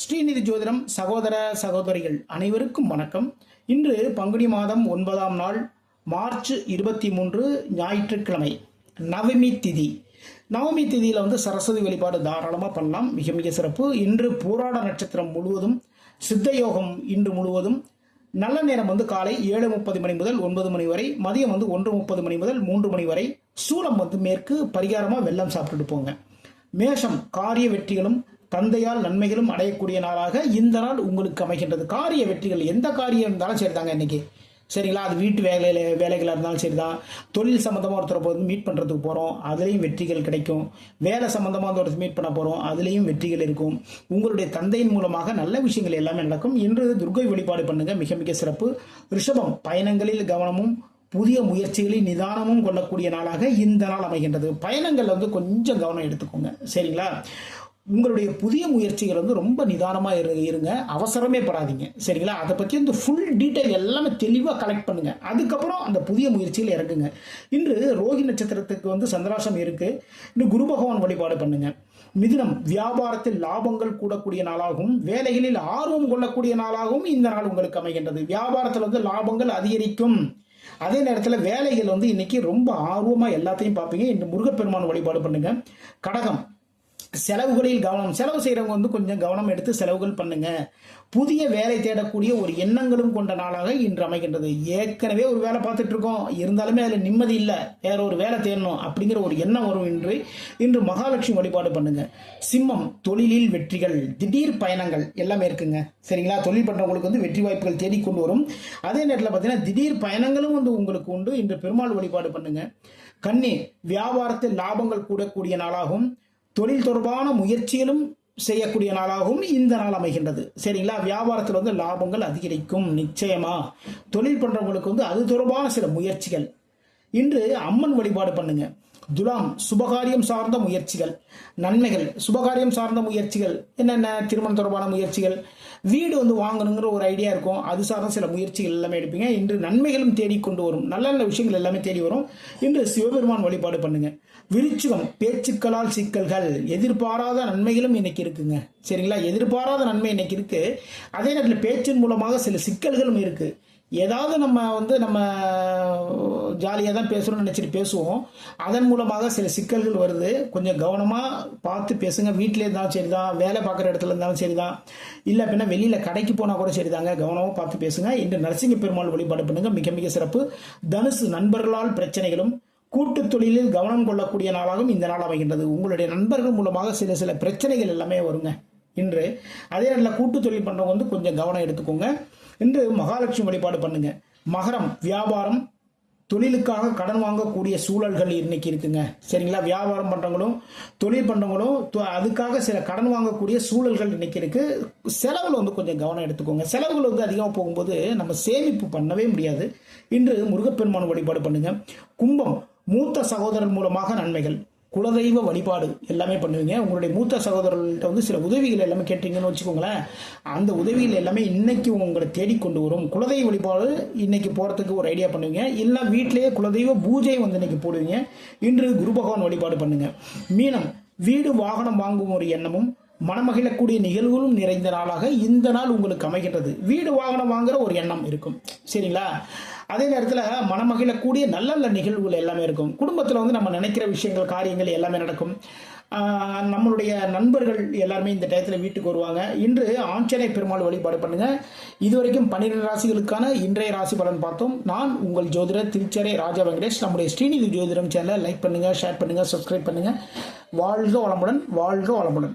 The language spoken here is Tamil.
ஸ்ரீநிதி ஜோதிடம் சகோதர சகோதரிகள் அனைவருக்கும் வணக்கம். இன்று பங்குனி மாதம் ஒன்பதாம் நாள் மார்ச் இருபத்தி மூன்று ஞாயிற்றுக்கிழமை நவமி திதி. நவமி திதியில் வந்து சரஸ்வதி வழிபாடு தாராளமாக பண்ணலாம். மிக மிக சிறப்பு. இன்று போராட நட்சத்திரம் முழுவதும் சித்த யோகம் இன்று முழுவதும். நல்ல நேரம் வந்து காலை ஏழு முப்பது மணி முதல் ஒன்பது மணி வரை மதியம் வந்து ஒன்று முப்பது மணி முதல் மூன்று மணி வரை. சூலம் வந்து மேற்கு பரிகாரமாக வெள்ளம் சாப்பிட்டுட்டு போங்க. மேஷம் காரிய வெற்றிகளும் தந்தையால் நன்மைகளும் அடையக்கூடிய நாளாக இந்த நாள் உங்களுக்கு அமைகின்றது. காரிய வெற்றிகள் எந்த காரியம் இருந்தாலும் சரிதாங்க இன்னைக்கு. சரிங்களா? அது வீட்டு வேலையில வேலைகளாக இருந்தாலும் சரிதான். தொழில் சம்மந்தமாக ஒருத்தரை வந்து மீட் பண்ணுறதுக்கு போகிறோம் அதுலேயும் வெற்றிகள் கிடைக்கும். வேலை சம்மந்தமாக வந்து ஒருத்தர் மீட் பண்ண போகிறோம் அதுலேயும் வெற்றிகள் இருக்கும். உங்களுடைய தந்தையின் மூலமாக நல்ல விஷயங்கள் எல்லாமே நடக்கும். இன்று துர்கை வழிபாடு பண்ணுங்கள் மிக மிக சிறப்பு. ரிஷபம் பயணங்களில் கவனமும் புதிய முயற்சிகளை நிதானமும் கொள்ளக்கூடிய நாளாக இந்த நாள் அமைகின்றது. பயணங்கள் வந்து கொஞ்சம் கவனம் எடுத்துக்கோங்க. சரிங்களா? உங்களுடைய புதிய முயற்சிகள் வந்து ரொம்ப நிதானமாக இரு இருங்க. அவசரமே படாதீங்க. சரிங்களா? அதை பற்றி வந்து ஃபுல் டீட்டெயில் எல்லாமே தெளிவாக கலெக்ட் பண்ணுங்க. அதுக்கப்புறம் அந்த புதிய முயற்சிகள் இறங்குங்க. இன்று ரோகி நட்சத்திரத்துக்கு வந்து சந்திராசம் இருக்குது இன்னும் குரு பகவான் வழிபாடு பண்ணுங்க. மிதுனம் வியாபாரத்தில் லாபங்கள் கூடக்கூடிய நாளாகவும் வேலைகளில் ஆர்வம் கொள்ளக்கூடிய நாளாகவும் இந்த நாள் உங்களுக்கு அமைகின்றது. வியாபாரத்தில் வந்து லாபங்கள் அதிகரிக்கும். அதே நேரத்தில் வேலைகள் வந்து இன்னைக்கு ரொம்ப ஆர்வமாக எல்லாத்தையும் பார்ப்பீங்க. இந்த முருகப்பெருமான் வழிபாடு பண்ணுங்க. கடகம் செலவுகளில் கவனம். செலவு செய்கிறவங்க வந்து கொஞ்சம் கவனம் எடுத்து செலவுகள் பண்ணுங்க. புதிய வேலை தேடக்கூடிய ஒரு எண்ணங்களும் கொண்ட நாளாக இன்று அமைகின்றது. ஏற்கனவே ஒரு வேலை பார்த்துட்டு இருக்கோம் இருந்தாலுமே அதில் நிம்மதி இல்லை. வேற ஒரு வேலை தேடணும் அப்படிங்கிற ஒரு எண்ணம் வரும் இன்று. இன்று மகாலட்சுமி வழிபாடு பண்ணுங்க. சிம்மம் தொழிலில் வெற்றிகள் திடீர் பயணங்கள் எல்லாமே இருக்குங்க. சரிங்களா? தொழில் பண்ணுறவங்களுக்கு வந்து வெற்றி வாய்ப்புகள் தேடி கொண்டு வரும். அதே நேரத்தில் பார்த்தீங்கன்னா திடீர் பயணங்களும் வந்து உங்களுக்கு உண்டு. இன்று பெருமாள் வழிபாடு பண்ணுங்க. கண்ணி வியாபாரத்தில் லாபங்கள் கூடக்கூடிய நாளாகும். தொழில் தொடர்பான முயற்சியிலும் செய்யக்கூடிய நாளாகவும் இந்த நாள் அமைகின்றது. சரிங்களா? வியாபாரத்தில் வந்து லாபங்கள் அதிகரிக்கும் நிச்சயமா. தொழில் பண்றவங்களுக்கு வந்து அது தொடர்பான சில முயற்சிகள். இன்று அம்மன் வழிபாடு பண்ணுங்க. துலாம் சுபகாரியம் சார்ந்த முயற்சிகள். நன்மைகள் சுபகாரியம் சார்ந்த முயற்சிகள். என்னென்ன? திருமணம் தொடர்பான முயற்சிகள். வீடு வந்து வாங்கணுங்கிற ஒரு ஐடியா இருக்கும். அது சார்ந்த சில முயற்சிகள் எல்லாமே எடுப்பீங்க. இன்று நன்மைகளும் தேடி கொண்டு வரும். நல்ல நல்ல விஷயங்கள் எல்லாமே தேடி வரும். இன்று சிவபெருமான் வழிபாடு பண்ணுங்க. விருச்சிகம் பேச்சுக்களால் சிக்கல்கள். எதிர்பாராத நன்மைகளும் இன்னைக்கு இருக்குங்க. சரிங்களா? எதிர்பாராத நன்மை இன்னைக்கு இருக்கு. அதே நேரத்தில் பேச்சின் மூலமாக சில சிக்கல்களும் இருக்குது ஏதாவது நம்ம வந்து நம்ம ஜாலியாக தான் பேசுகிறோம்னு நினச்சிட்டு பேசுவோம். அதன் மூலமாக சில சிக்கல்கள் வருது. கொஞ்சம் கவனமாக பார்த்து பேசுங்க. வீட்டிலே இருந்தாலும் சரி தான் வேலை பார்க்குற இடத்துல இருந்தாலும் சரி தான் இல்லை அப்படின்னா வெளியில் கடைக்கு போனால் கூட சரி தாங்க கவனமாக பார்த்து பேசுங்க. இன்று நரசிங்க பெருமாள் வழிபாடு பண்ணுங்க. மிக மிக சிறப்பு. தனுசு நண்பர்களால் பிரச்சனைகளும் கூட்டு தொழிலில் கவனம் கொள்ளக்கூடிய நாளாகவும் இந்த நாள் அமைகின்றது. உங்களுடைய நண்பர்கள் மூலமாக சில சில பிரச்சனைகள் எல்லாமே வருங்க. இன்று அதே நேரத்தில் கூட்டு தொழில் பண்ணுறவங்க வந்து கொஞ்சம் கவனம் எடுத்துக்கோங்க. இன்று மகாலட்சுமி வழிபாடு பண்ணுங்க. மகரம் வியாபாரம் தொழிலுக்காக கடன் வாங்கக்கூடிய சூழல்கள் இன்னைக்கு இருக்குங்க. சரிங்களா? வியாபாரம் பண்ணுறவங்களும் தொழில் பண்ணுறவங்களும் அதுக்காக சில கடன் வாங்கக்கூடிய சூழல்கள் இன்னைக்கு இருக்கு. செலவுல வந்து கொஞ்சம் கவனம் எடுத்துக்கோங்க. செலவுகள் வந்து அதிகமாக போகும்போது நம்ம சேமிப்பு பண்ணவே முடியாது. இன்று முருகப்பெருமான் வழிபாடு பண்ணுங்க. கும்பம் மூத்த சகோதரர் மூலமாக நன்மைகள். குலதெய்வ வழிபாடு எல்லாமே பண்ணுவீங்க. உங்களுடைய மூத்த சகோதரர்கள்ட்ட வந்து சில உதவிகள் எல்லாமே கேட்டீங்கன்னு வச்சுக்கோங்களேன். அந்த உதவிகள் எல்லாமே இன்னைக்கு உங்களை தேடி கொண்டு வரும். குலதெய்வ வழிபாடு இன்னைக்கு போகிறதுக்கு ஒரு ஐடியா பண்ணுவீங்க. இல்லை வீட்டிலேயே குலதெய்வ பூஜை வந்து இன்னைக்கு போடுவீங்க. இன்று குரு பகவான் வழிபாடு பண்ணுங்க. மீனம் வீடு வாகனம் வாங்கும் ஒரு எண்ணமும் மனமகிழக்கூடிய நிகழ்வுகளும் நிறைந்த நாளாக இந்த நாள் உங்களுக்கு அமைகின்றது. வீடு வாகனம் வாங்குற ஒரு எண்ணம் இருக்கும். சரிங்களா? அதே நேரத்தில் மனமகிழக்கூடிய நல்ல நல்ல நிகழ்வுகள் எல்லாமே இருக்கும். குடும்பத்தில் வந்து நம்ம நினைக்கிற விஷயங்கள் காரியங்கள் எல்லாமே நடக்கும். நம்மளுடைய நண்பர்கள் எல்லாருமே இந்த டயத்தில் வீட்டுக்கு வருவாங்க. இன்று ஆஞ்சநேய பெருமாள் வழிபாடு பண்ணுங்கள் இதுவரைக்கும் பன்னிரெண்டு ராசிகளுக்கான இன்றைய ராசி பலன் பார்த்தோம். நான் உங்கள் ஜோதிடர் திருச்சரை ராஜா வெங்கடேஷ். நம்முடைய ஸ்ரீநிதி ஜோதிடம் சேனலை லைக் பண்ணுங்கள் ஷேர் பண்ணுங்கள் சப்ஸ்கிரைப் பண்ணுங்கள் வாழ்க வளமுடன் வாழ்க வளமுடன்.